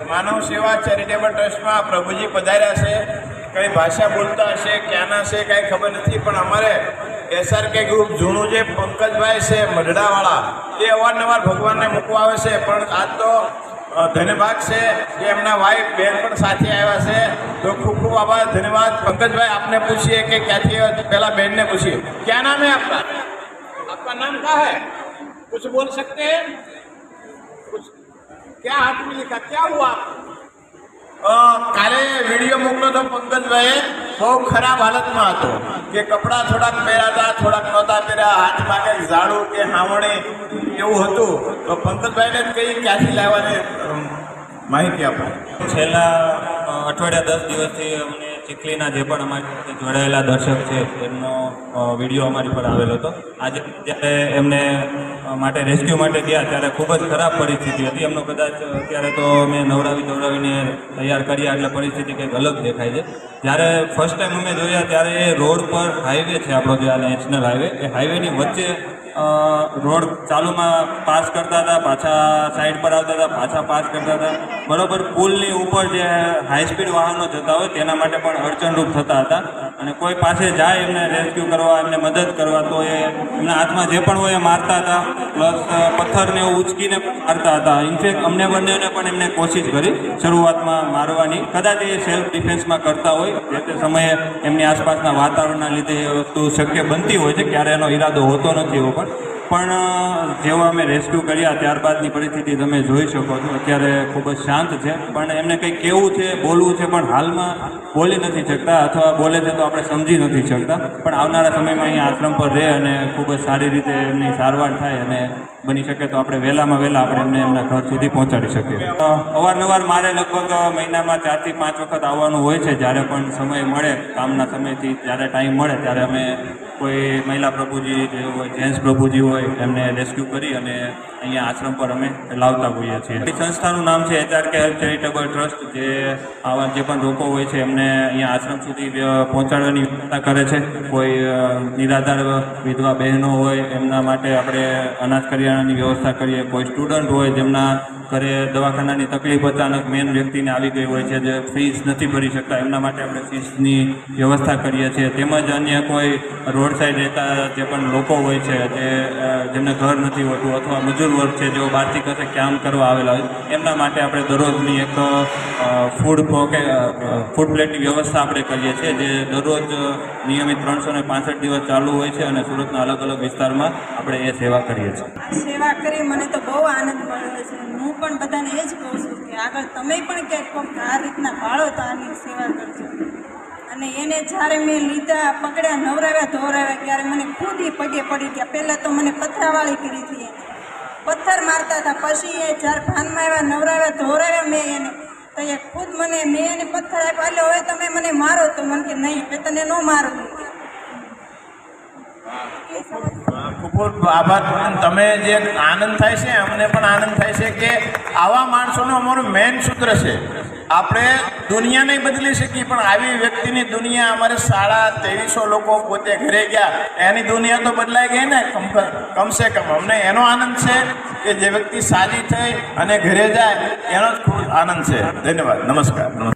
માનવ સેવા ચેરિટેબલ ટ્રસ્ટમાં પ્રભુજી પધાર્યા છે. કઈ ભાષા બોલતા હશે, ક્યાંના છે કાંઈ ખબર નથી, પણ અમારે એસઆરકે ગ્રુપ જૂનું જે પંકજભાઈ છે, મઢડાવાળા, એ અવારનવાર ભગવાનને મૂકવા આવે છે. પણ આજ તો ધન્યભાગ છે કે એમના વાઈફ બહેન પણ સાથે આવ્યા છે. તો ખૂબ ખૂબ આભાર, ધન્યવાદ. પંકજભાઈ, આપને પૂછીએ કે ક્યાંથી પહેલાં બેનને પૂછીએ. ક્યાં નામે હે આપકા નામ કા હે? કુછ બોલ સકતે હે? ક્યાં હાથ મિલી ક્યાં હુઆ કાલે વીડિયો મોકલો તો પંકજભાઈ બહુ ખરાબ હાલતમાં હતો. કે કપડાં થોડાક પહેરાતા થોડાક નહોતા પહેર્યા હાથ પાકે ઝાડું કે હાવણે એવું હતું. તો પંકજભાઈને કઈ ક્યાંથી લાવવાની માહિતી આપો. છેલ્લા અઠવાડિયા દસ દિવસથી અમને ચીખલીના જે પણ અમારી જોડાયેલા દર્શક છે એમનો વીડિયો અમારી પર આવેલો હતો. આજે જ્યારે એમને માટે રેસ્ક્યુ માટે ગયા, ત્યારે ખૂબ જ ખરાબ પરિસ્થિતિ હતી. એમનો કદાચ અત્યારે તો મેં નવડાવી દવડાવીને તૈયાર કર્યા, એટલે પરિસ્થિતિ કંઈક અલગ દેખાય છે. જ્યારે ફર્સ્ટ ટાઈમ અમે જોયા, ત્યારે એ રોડ પર હાઈવે છે આપણો જે આ નેશનલ હાઈવે એ હાઈવેની વચ્ચે રોડ ચાલુમાં પાસ કરતા હતા, પાછા સાઈડ પર આવતા હતા, પાછા પાસ કરતા હતા. બરાબર, પુલની ઉપર જે હાઈ સ્પીડ વાહનો જતા હોય, તેના માટે પણ અડચણરૂપ થતા હતા. અને કોઈ પાસે જાય એમને રેસ્ક્યુ કરવા, એમને મદદ કરવા, તો એ એમના હાથમાં જે પણ હોય એ મારતા હતા. પ્લસ પથ્થરને એવું ઉચકીને મારતા હતા. ઇનફેક્ટ અમને બંનેને પણ એમને કોશિશ કરી શરૂઆતમાં મારવાની. કદાચ એ સેલ્ફ ડિફેન્સમાં કરતા હોય, જે તે સમયે એમની આસપાસના વાતાવરણના લીધે એ વસ્તુ શક્ય બનતી હોય છે, ક્યારે એનો ઈરાદો હોતો નથી એવો પણ. પણ, જેવો અમે રેસ્ક્યુ કર્યા ત્યારબાદની પરિસ્થિતિ તમે જોઈ શકો છો. અત્યારે ખૂબ જ શાંત છે. પણ એમને કંઈક કેવું છે, બોલવું છે, પણ હાલમાં બોલી નથી શકતા અથવા બોલે છે તો આપણે સમજી નથી શકતા. પણ આવનારા સમયમાં અહીંયા આશ્રમ પર રહે અને ખૂબ જ સારી રીતે એમની સારવાર થાય અને બની શકે તો આપણે વહેલામાં વહેલા આપણે એમને એમના ઘર સુધી પહોંચાડી શકીએ. અવારનવાર મારે લગભગ મહિનામાં ચારથી પાંચ વખત આવવાનું હોય છે. જ્યારે પણ સમય મળે, કામના સમયથી જ્યારે ટાઈમ મળે, ત્યારે અમે કોઈ મહિલા પ્રભુજી જે હોય, જેન્ટ્સ પ્રભુજી હોય, એમને રેસ્ક્યુ કરી અને અહીંયા આશ્રમ પર અમે લાવતા હોઈએ છીએ. સંસ્થાનું નામ છે એચઆર કે હેલ્પ ચેરિટેબલ ટ્રસ્ટ જે આવા જે પણ લોકો હોય છે, એમને અહીંયા આશ્રમ સુધી પહોંચાડવાની વ્યવસ્થા કરે છે. કોઈ નિરાધાર વિધવા બહેનો હોય, એમના માટે આપણે અનાજ કરિયાણાની વ્યવસ્થા કરીએ. કોઈ સ્ટુડન્ટ હોય, જેમના ઘરે દવાખાનાની તકલીફ અચાનક મેન વ્યક્તિને આવી ગઈ હોય છે, જે ફીસ નથી ભરી શકતા, એમના માટે આપણે ફીસની વ્યવસ્થા કરીએ છીએ. તેમજ અન્ય કોઈ રોડ સાઈડ રહેતા જે પણ લોકો હોય છે, જે જેમને ઘર નથી હોતું અથવા મજૂર વર્ગ છે, જેઓ બહારથી કશે કામ કરવા આવેલા હોય, એમના માટે આપણે દરરોજની એક ફૂડ પોકે ફૂડ પ્લેટની વ્યવસ્થા આપણે કરીએ છીએ, જે દરરોજ નિયમિત ત્રણસો ને પાંસઠ દિવસ ચાલુ હોય છે અને સુરતના અલગ અલગ વિસ્તારમાં આપણે એ સેવા કરીએ છીએ. સેવા કરી મને તો બહુ આનંદ મળ્યો છે. હું પણ બધાને એ જ કહું છું કે આગળ તમે પણ ક્યાંક કોક આ રીતના પાળો તો આની સેવા કરજો. અને એને જ્યારે મેં લીધા, પકડ્યા, નવરાવ્યા ધોરાવ્યા ત્યારે મને ખુદ એ પગે પડી ગયા. પહેલાં તો મને પથરાવાળી કરી હતી પથ્થર મારતા હતા. પછી એ જ્યારે ભાનમાં આવ્યા, નવરાવ્યા ધોરાવ્યા મેં એને, તો એ ખુદ મને, મેં એને પથ્થર આપ્યો. એટલે હવે તમે મને મારો. તો મને કે, નહીં, મેં તને ન મારું. ખૂબ ખૂબ આભાર. તમે જે આનંદ થાય છે, અમને પણ આનંદ થાય છે કે આવા માણસોનું અમારું મેઇન સૂત્ર છે. આપણે દુનિયા નહીં બદલી શકીએ, પણ આવી વ્યક્તિની દુનિયા અમારે સાડા ત્રેવીસો લોકો પોતે ઘરે ગયા. એની દુનિયા તો બદલાઈ ગઈ ને, કમ કમસે કમ. અમને એનો આનંદ છે કે જે વ્યક્તિ સાજી થઈ અને ઘરે જાય, એનો જ ખૂબ આનંદ છે. ધન્યવાદ. નમસ્કાર નમસ્કાર.